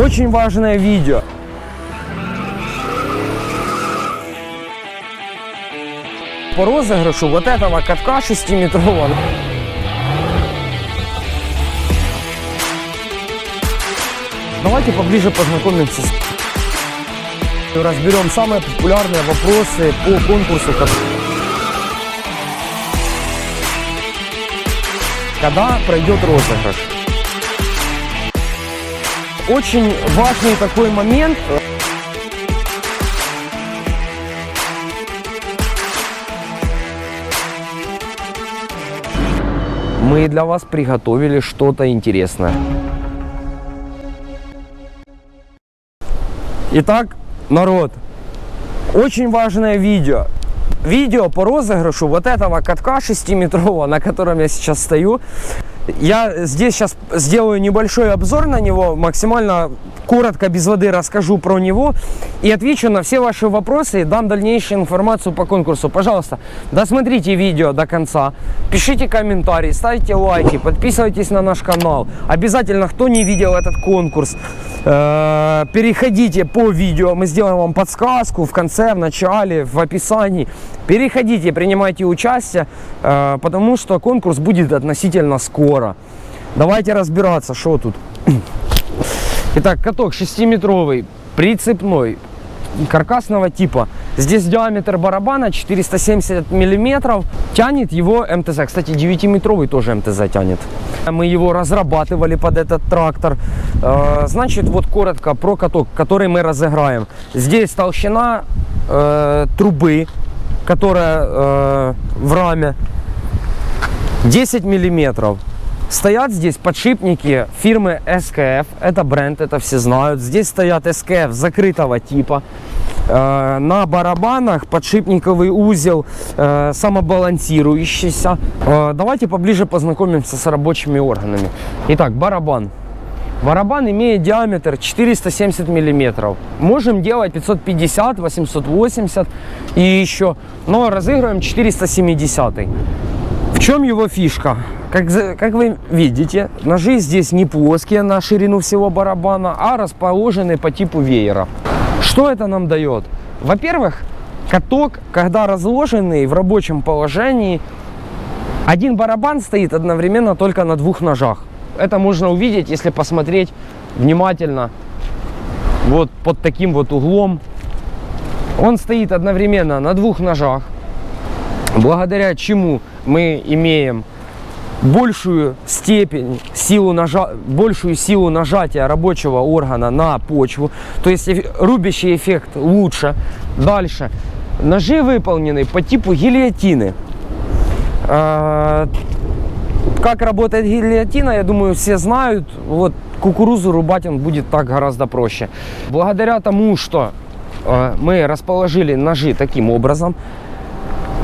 Очень важное видео. По розыгрышу вот этого катка 6-метрового. Давайте поближе познакомимся. Разберем самые популярные вопросы по конкурсу. ко- Когда пройдет розыгрыш? Очень важный такой момент. Мы для вас приготовили что-то интересное. Итак, народ, очень важное видео. Видео по розыгрышу вот этого катка 6-метрового, на котором я сейчас стою. Я здесь сейчас сделаю небольшой обзор на него, максимально коротко, без воды расскажу про него и отвечу на все ваши вопросы и дам дальнейшую информацию по конкурсу. Пожалуйста, досмотрите видео до конца, пишите комментарии, ставьте лайки, подписывайтесь на наш канал. Обязательно, кто не видел этот конкурс, э, переходите по видео, мы сделаем вам подсказку в конце, в начале, в описании. Переходите, принимайте участие, э, потому что конкурс будет относительно скоро. Давайте разбираться, что тут. Итак, каток 6-метровый, прицепной, каркасного типа. Здесь диаметр барабана 470 миллиметров. Тянет его МТЗ. Кстати, 9-метровый тоже МТЗ тянет. Мы его разрабатывали под этот трактор. Э, Значит, вот коротко про каток, который мы разыграем. Здесь толщина э, трубы, которая э, в раме 10 миллиметров. Стоят здесь подшипники фирмы SKF, это бренд, это все знают. Здесь стоят SKF закрытого типа. Э, На барабанах подшипниковый узел э, самобалансирующийся. Э, Давайте поближе познакомимся с рабочими органами. Итак, барабан. Барабан имеет диаметр 470 миллиметров. Можем делать 550, 880 и еще. Но разыгрываем 470. В чем его фишка? Как, как вы видите, ножи здесь не плоские на ширину всего барабана, а расположены по типу веера. Что это нам дает? Во-первых, каток, когда разложенный в рабочем положении, один барабан стоит одновременно только на двух ножах. Это можно увидеть, если посмотреть внимательно вот под таким вот углом. Он стоит одновременно на двух ножах, благодаря чему мы имеем большую степень силу нажа... большую силу нажатия рабочего органа на почву, то есть рубящий эффект лучше. Дальше. Ножи выполнены по типу гильотины. Как работает гильотина, я думаю, все знают. Вот кукурузу рубать он будет так гораздо проще. Благодаря тому, что э, мы расположили ножи таким образом,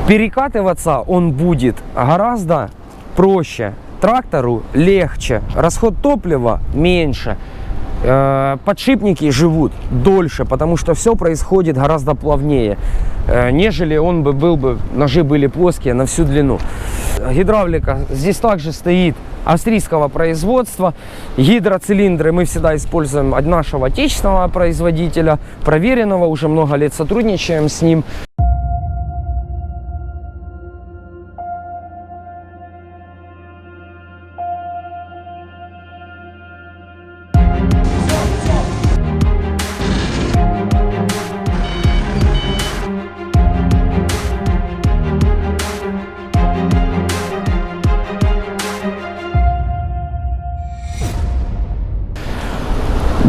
перекатываться он будет гораздо проще. Трактору легче, расход топлива меньше. Э, Подшипники живут дольше, потому что все происходит гораздо плавнее, э, нежели он бы был бы, ножи были плоские на всю длину. Гидравлика здесь также стоит австрийского производства. Гидроцилиндры мы всегда используем от нашего отечественного производителя, проверенного, уже много лет сотрудничаем с ним.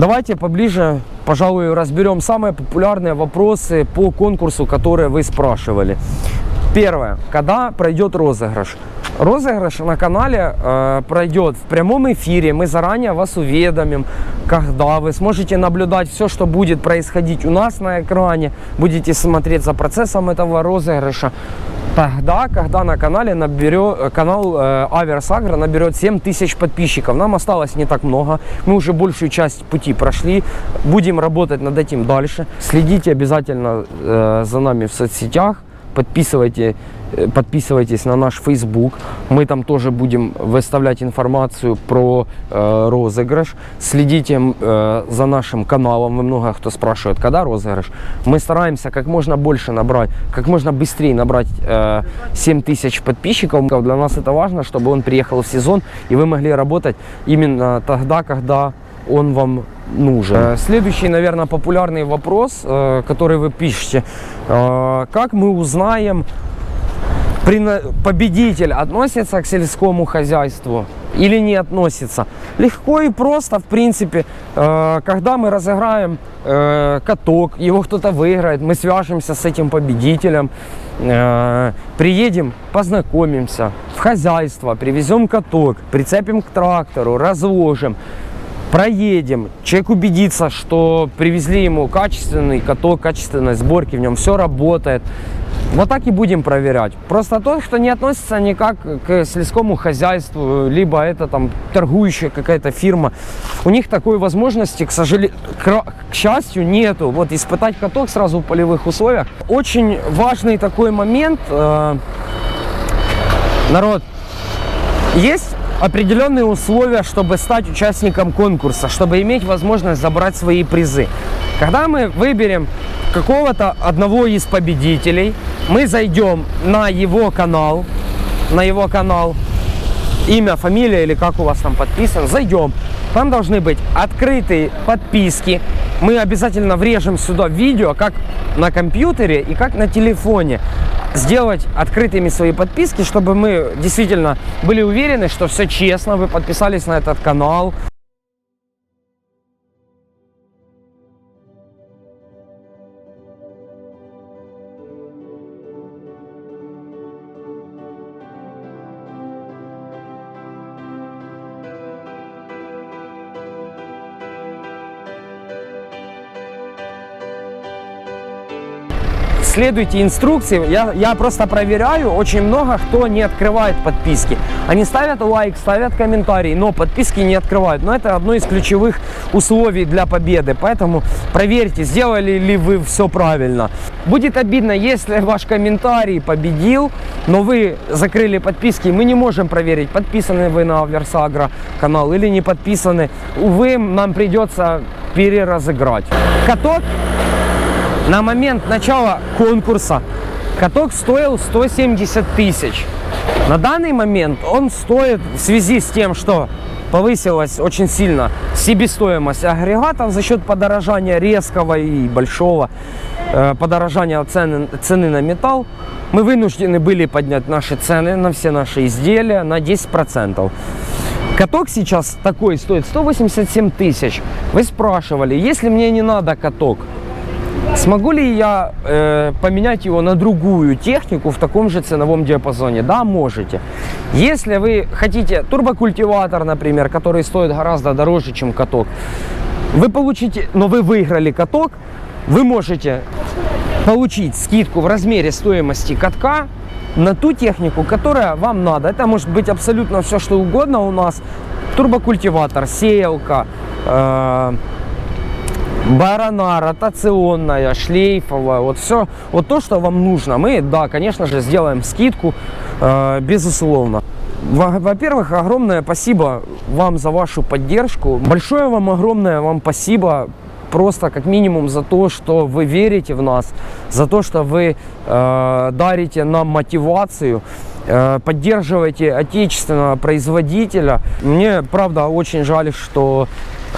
Давайте поближе, пожалуй, разберем самые популярные вопросы по конкурсу, которые вы спрашивали. Первое. Когда пройдет розыгрыш? Розыгрыш на канале э, пройдет в прямом эфире. Мы заранее вас уведомим, когда вы сможете наблюдать все, что будет происходить у нас на экране. Будете смотреть за процессом этого розыгрыша. Тогда, когда на канале наберет, э, канал э, Аверс Агро наберет 7 тысяч подписчиков. Нам осталось не так много. Мы уже большую часть пути прошли. Будем работать над этим дальше. Следите обязательно э, за нами в соцсетях. Подписывайте, э, подписывайтесь на наш Facebook. Мы там тоже будем выставлять информацию про э, розыгрыш. Следите э, за нашим каналом. Вы много кто спрашивает, когда розыгрыш. Мы стараемся как можно больше набрать, как можно быстрее набрать э, 7 тысяч подписчиков. Для нас это важно, чтобы он приехал в сезон и вы могли работать именно тогда, когда он вам нужен. Э, Следующий, наверное, популярный вопрос, э, который вы пишете. Э, Как мы узнаем, победитель относится к сельскому хозяйству или не относится? Легко и просто, в принципе, когда мы разыграем каток, его кто-то выиграет, мы свяжемся с этим победителем, приедем, познакомимся в хозяйство, привезем каток, прицепим к трактору, разложим, проедем, человек убедится, что привезли ему качественный каток, качественной сборки, в нем все работает. Вот так и будем проверять. Просто тот, кто не относится никак к сельскому хозяйству, либо это там торгующая какая-то фирма, у них такой возможности, к сожалению, к, к счастью, нету. Вот испытать каток сразу в полевых условиях. Очень важный такой момент. э, народ, есть определенные условия, чтобы стать участником конкурса, чтобы иметь возможность забрать свои призы. Когда мы выберем какого-то одного из победителей, мы зайдем на его канал, на его канал, имя, фамилия или как у вас там подписан, зайдем. Там должны быть открытые подписки. Мы обязательно врежем сюда видео, как на компьютере и как на телефоне. Сделать открытыми свои подписки, чтобы мы действительно были уверены, что все честно, вы подписались на этот канал. Следуйте инструкции. Я, я просто проверяю, очень много кто не открывает подписки. Они ставят лайк, ставят комментарий, но подписки не открывают. Но это одно из ключевых условий для победы. Поэтому проверьте, сделали ли вы все правильно. Будет обидно, если ваш комментарий победил, но вы закрыли подписки. Мы не можем проверить, подписаны вы на Версагра канал или не подписаны. Увы, нам придется переразыграть. Каток на момент начала конкурса каток стоил 170 тысяч. На данный момент он стоит в связи с тем, что повысилась очень сильно себестоимость агрегатов за счет подорожания резкого и большого э, подорожания цены, цены на металл. Мы вынуждены были поднять наши цены на все наши изделия на 10%. Каток сейчас такой стоит 187 тысяч. Вы спрашивали, если мне не надо каток, Смогу ли я э, поменять его на другую технику в таком же ценовом диапазоне? Да, можете. Если вы хотите турбокультиватор, например, который стоит гораздо дороже, чем каток, вы получите, но вы выиграли каток, вы можете получить скидку в размере стоимости катка на ту технику, которая вам надо. Это может быть абсолютно все, что угодно у нас. Турбокультиватор, сеялка, э, барана, ротационная, шлейфовая, вот все, вот то, что вам нужно. Мы, да, конечно же, сделаем скидку, э, безусловно. Во- Во-первых, огромное спасибо вам за вашу поддержку. Большое вам огромное вам спасибо просто как минимум за то, что вы верите в нас, за то, что вы э, дарите нам мотивацию, э, поддерживаете отечественного производителя. Мне, правда, очень жаль, что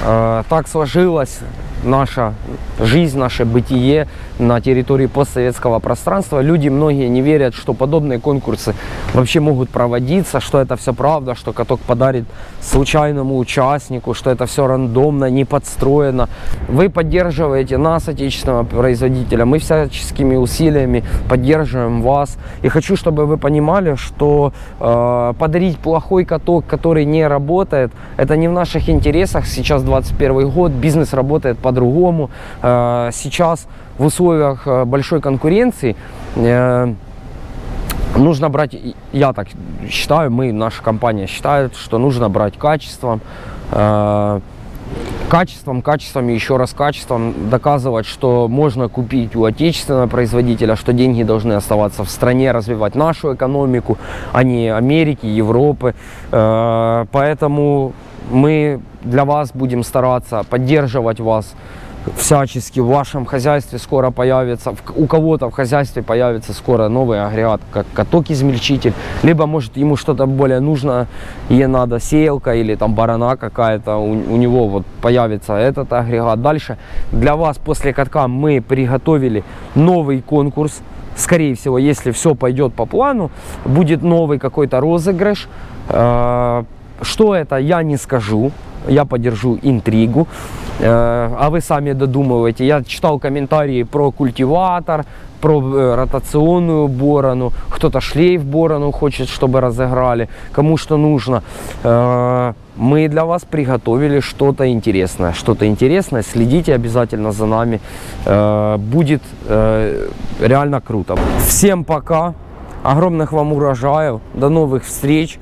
э, так сложилась наша жизнь, наше бытие на территории постсоветского пространства. Люди многие не верят, что подобные конкурсы вообще могут проводиться, что это все правда, что каток подарит случайному участнику, что это все рандомно, не подстроено. Вы поддерживаете нас, отечественного производителя, мы всяческими усилиями поддерживаем вас. И хочу, чтобы вы понимали, что э, подарить плохой каток, который не работает, это не в наших интересах. Сейчас 21 год, бизнес работает по-другому. Э, сейчас в условиях э, большой конкуренции э, нужно брать, я так считаю, мы, наша компания считает, что нужно брать качеством. Качеством, качеством и еще раз качеством доказывать, что можно купить у отечественного производителя, что деньги должны оставаться в стране, развивать нашу экономику, а не Америки, Европы. Поэтому мы для вас будем стараться поддерживать вас всячески в вашем хозяйстве скоро появится, у кого-то в хозяйстве появится скоро новый агрегат, как каток-измельчитель, либо может ему что-то более нужно, ей надо сеялка или там барана какая-то, у, у него вот появится этот агрегат. Дальше для вас после катка мы приготовили новый конкурс, скорее всего, если все пойдет по плану, будет новый какой-то розыгрыш. Что это, я не скажу. Я подержу интригу. Э, А вы сами додумывайте. Я читал комментарии про культиватор, про э, ротационную борону. Кто-то шлейф борону хочет, чтобы разыграли. Кому что нужно. Э, Мы для вас приготовили что-то интересное. Что-то интересное. Следите обязательно за нами. Будет реально круто. Всем пока. Огромных вам урожаев. До новых встреч.